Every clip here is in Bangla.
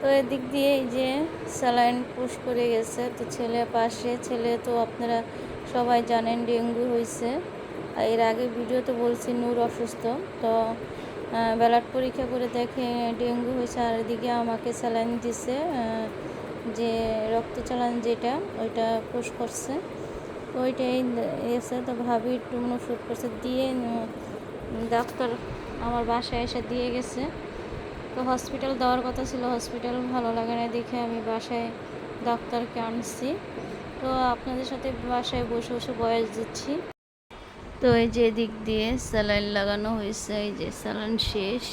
তো এদিক দিয়ে এই যে স্যালাইন পুশ করে গেছে, তো ছেলে পাশে, ছেলে তো আপনারা সবাই জানেন ডেঙ্গু হয়েছে। এর আগে ভিডিওতে বলছি নূর অসুস্থ, তো ব্যালাট পরীক্ষা করে দেখে ডেঙ্গু হয়েছে। আর এদিকে আমাকে স্যালাইন দিছে যে রক্ত চালান যেটা, ওইটা পুশ করছে। তো ওইটাই এসে তো ভাবি একটু শুট করছে দিয়ে ডাক্তার আমার বাসায় এসে দিয়ে গেছে। তো হসপিটাল দেওয়ার কথা ছিল হসপিটাল ভালো লাগে না দেখে আমি বাসায় ডাক্তারকে আনছি। তো আপনাদের সাথে বাসায় বসে বসে বয়স দিচ্ছি। তো এই যে দিক দিয়ে স্যালাইন লাগানো হয়েছে, এই যে স্যালাইন শেষ।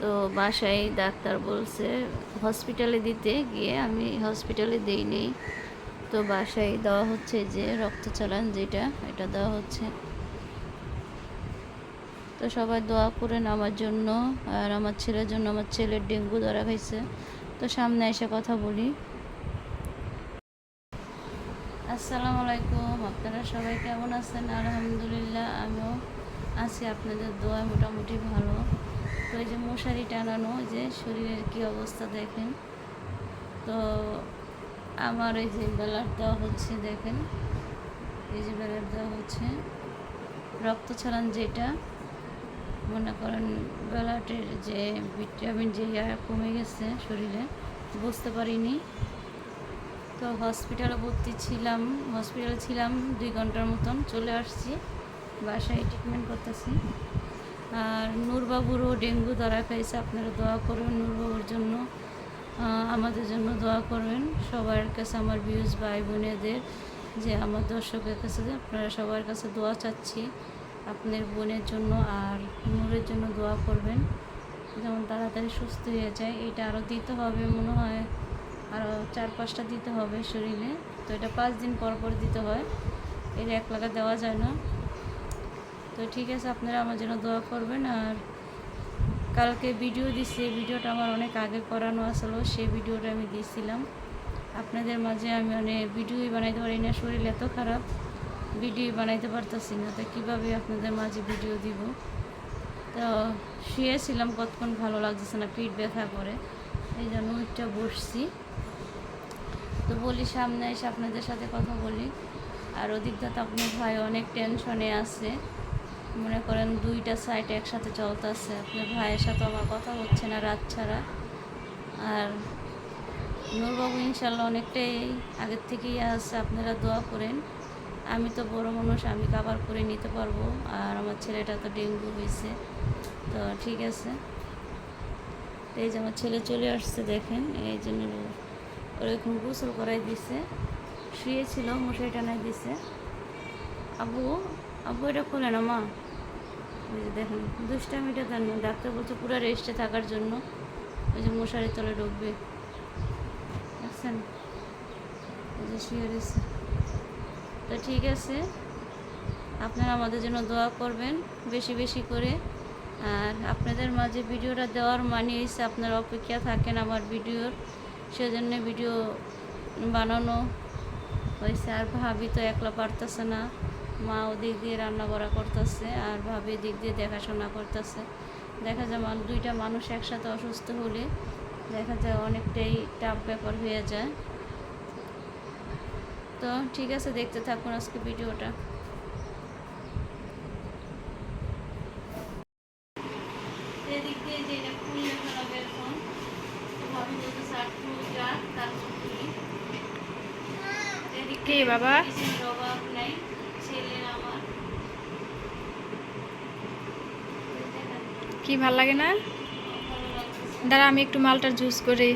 তো বাসায় ডাক্তার বলছে হসপিটালে দিতে গিয়ে আমি হসপিটালে দেই নেই তো বাসায় দেওয়া হচ্ছে যে রক্ত চালান যেটা, এটা দেওয়া হচ্ছে। তো সবাই দোয়া করেন আমার জন্য আর আমার ছেলের জন্য আমার ছেলের ডেঙ্গু ধরা খাইছে। তো সামনে এসে কথা বলি। আসসালামু আলাইকুম, আপনারা সবাই কেমন আছেন? আলহামদুলিল্লাহ, আমিও আছি, আপনাদের দোয়া মোটামুটি ভালো। তো এই যে মশারি টানানো যে শরীরের কি অবস্থা দেখেন। তো আমার এই যে বেলার দেওয়া হচ্ছে, দেখেন। এই যে বেলার দেওয়া হচ্ছে। রক্ত ছড়ান যেটা মনে করেন বেলাটের যে ভিটামিন যে কমে গেছে শরীরে, বুঝতে পারিনি। তো হসপিটালে ভর্তি ছিলাম হসপিটালে ছিলাম দুই ঘণ্টার মতন, চলে আসছি, বাসায় ট্রিটমেন্ট করতেছি। আর নূরবাবুরও ডেঙ্গু ধরা খাইছে, আপনারা দোয়া করবেন নূরবাবুর জন্য। আমাদের জন্য দোয়া করবেন। সবার কাছে আমার ভিউজ ভাই বোনেদের যে আমার দর্শকের কাছে আপনারা সবার কাছে দোয়া চাচ্ছি। আপনার বোনের জন্য আর নূরের জন্য দোয়া করবেন। যেমন তাড়াতাড়ি সুস্থ হয়ে যায়, এটা আরও দিতে হবে মনে হয়। আরও চার পাঁচটা দিতে হবে শরীরে। তো এটা পাঁচ দিন পর পর দিতে হয়। এটা এক লাগা দেওয়া যায় না। তো ঠিক আছে, আপনারা আমার জন্য দোয়া করবেন। আর কালকে ভিডিও দিছি ভিডিওটা আমার অনেক আগে করানো আসলো, সেই ভিডিওটা আমি দিয়েছিলাম আপনাদের মাঝে আমি অনেক ভিডিওই বানাইতে পারি না, শরীর এত খারাপ। ভিডিও বানাইতে পারতেছি না, তো কীভাবে আপনাদের মাঝে ভিডিও দিব? তো শুয়েছিলাম, কতক্ষণ ভালো লাগতেছে না পিঠ ব্যথা করে, এই জন্য ওইটা বসছি। তো বলি সামনে এসে আপনাদের সাথে কথা বলি। আর ওদিকটা তো আপনার ভাই অনেক টেনশনে আছে। মনে করেন দুইটা সাইড একসাথে চলতেছে, আপনার ভাইয়ের সাথে আমার কথা হচ্ছে না রাত ছাড়া। আর নূরবাবু ইনশাল্লাহ অনেকটাই আগের থেকেই আছে, আপনারা দোয়া করেন। আমি তো বড় মানুষ, আমি কাবার করে নিতে পারব। আর আমার ছেলেটা তো ডেঙ্গু হয়েছে। তো ঠিক আছে। এই যে আমার ছেলে চলে আসছে, দেখেন। এই জন্য ওরকম গোসল করাই দিছে। শুয়েছিল, মশারি টানাই দিছে। আবু আব্বু এটা খোলে না, মা? ওই যে দেখেন তার না। ডাক্তার বলছে পুরো রেস্টে থাকার জন্য ওই যে মশারি তলে ঢুকবে। দেখছেন? ওই যে শুয়ে রয়েছে। তো ঠিক আছে। আপনারা আমাদের জন্য দোয়া করবেন বেশি বেশি করে। আর আপনাদের মাঝে ভিডিওটা দেওয়ার মানে হচ্ছে আপনারা অপেক্ষা থাকেন আমার ভিডিওর, সেজন্য ভিডিও বানানো হয়েছে। আর ভাবি তো একলা পারতেছে না, মা ওদিক দিয়ে রান্না করা করতেছে আর ভাবি দিক দিয়ে দেখাশোনা করতেছে। দেখা যায় দুইটা মানুষ একসাথে অসুস্থ হলে দেখা যায় অনেকটাই টাফ ব্যাপার হয়ে যায়। তো ঠিক আছে দেখতে থাকুন আজকে ভিডিওটা। কে বাবা? কি ভালো লাগে না? দাঁড়া আমি একটু মালটার জুস করি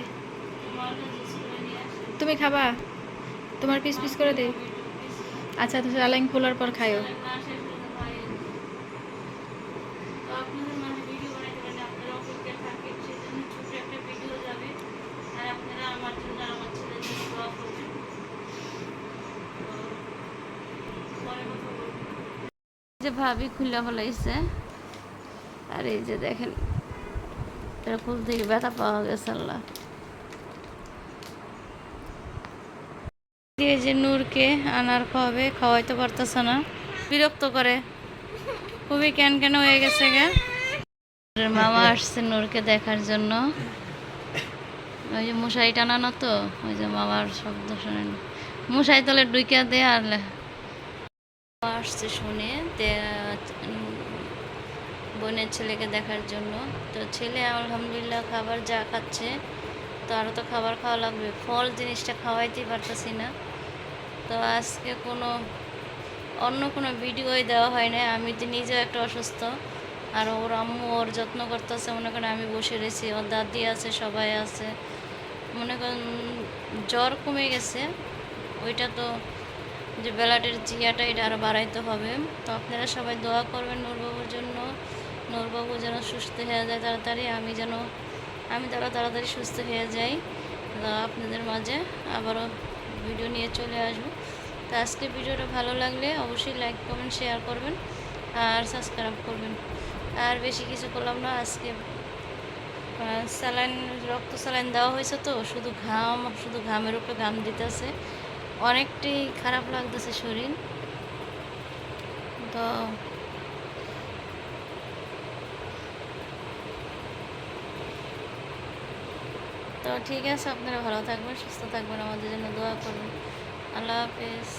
মালটা জুস করে নিয়ে আসে। তুমি খাবা? তোমার পিস পিস করে দে আচ্ছা তো স্যালাইন খোলার পর বলব। যে ভাবি খুলে ফলাইছে, আর এই যে দেখেন এটা খুল থেকে ব্যথা পাওয়া গেছে আল্লাহ দিয়ে যে নূরকে আনার খাওয়াবে খাওয়াইতে পারতেছে না। বিরক্ত করে। খুবই ক্যান ক্যান হয়ে গেছে গে। মামা আসছে নূরকে দেখার জন্য। ওই যে মশারি টানানো তো, ওই যে মামার শব্দ শোনেন। মশারি তলে ডুইকা দেয় আর আসছে শুনে বোনের ছেলেকে দেখার জন্য। তো ছেলে আলহামদুলিল্লাহ খাবার যা খাচ্ছে, তো আরও তো খাবার খাওয়া লাগবে। ফল জিনিসটা খাওয়াইতেই পারতেছি না। তো আজকে কোনো অন্য কোনো ভিডিওই দেওয়া হয় না আমি তো নিজেও একটা অসুস্থ আর ওর আম্মু ওর যত্ন করতেছে, মনে করেন আমি বসে রয়েছি, ওর দাদি আছে, সবাই আছে। মনে করেন জ্বর কমে গেছে, ওইটা তো যে বেলাটের জিয়াটা এটা আরও বাড়াইতে হবে। তো আপনারা সবাই দোয়া করবেন নূরবাবুর জন্য। নূরবাবু যেন সুস্থ হয়ে যায় তাড়াতাড়ি, আমি যেন, আমি তারা তাড়াতাড়ি সুস্থ হয়ে যাই। আপনাদের মাঝে আবারও ভিডিও নিয়ে চলে আসব। তো আজকে ভিডিওটা ভালো লাগলে অবশ্যই লাইক কমেন্ট শেয়ার করবেন আর সাবস্ক্রাইব করবেন। আর বেশি কিছু করলাম না, আজকে স্যালাইন, রক্ত স্যালাইন দেওয়া হয়েছে তো, শুধু ঘাম, শুধু ঘামের উপরে ঘাম দিতেছে। অনেকটাই খারাপ লাগতেছে শরীর। তো তো ঠিক আছে আপনারা ভালো থাকবেন সুস্থ থাকবেন আমাদের জন্য দোয়া করুন আল্লাহ হাফেজ।